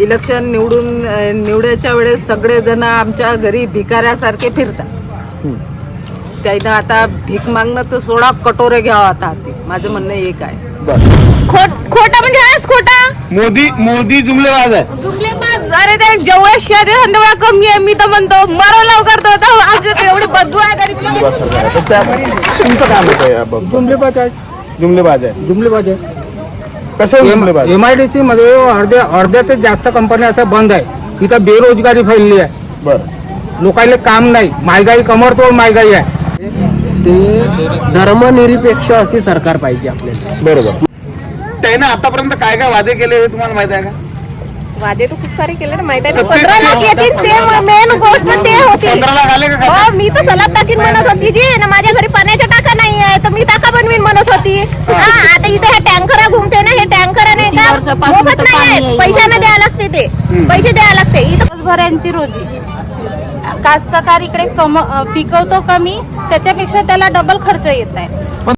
Election निवडून निवडायच्या वेळेस सगळेजण आमच्या घरी भिकाऱ्यासारखे फिरतात. त्यानं आता भीक मागणं तर सोडा कटोरे घ्यावा आता हाती. माझं म्हणणं एक आहे. बर. खोट खोटा म्हणजे हाच खोटा? मोदी मोदी जुमलेबाज आहे. जुमलेबाज अरे ते जेवढे शेती संध्या कमी आहे मी तर म्हणतो मरो लवकर तर आता आमच्यात एवढी बदबू आहे तर त्या- तुमचं आहे याबाबत? जुमलेबाज आहे. जुमलेबाज आहे. जुमलेबाज आहे. एम आय डी सी मध्ये अर्ध्या अर्ध्याच जास्त कंपन्या आता बंद आहे. इथं बेरोजगारी फैलली आहे. बर. लोकांना काम नाही. महागाई कमरतोड महागाई आहे. ते धर्मनिरपेक्ष असे सरकार पाहिजे आपल्याला. बरोबर. त्याने आतापर्यंत काय काय वादे केले हे तुम्हाला माहीत आहे का? वादे तर खूप सारे केले ना माहिती आहे ना. तर ते- पंधरा लाख येतील ते मेन गोष्ट ते होती पंधरा लाख आले का खात्यात? हो मी तर सलाद टाकीन म्हणत होती जी ना माझ्या घरी पाण्याच्या टाका नाही आहे तर मी टाका बनवीन म्हणत होती. हा आता इथे का मोफत नाही आहे पैशाने द्यावं लागते ते. पैसे द्यावं लागते. इथं दिवसभरांची रोजी. कास्तकार इकडे कम अ, पिकवतो कमी त्याच्यापेक्षा त्याला डबल खर्च येत आहे.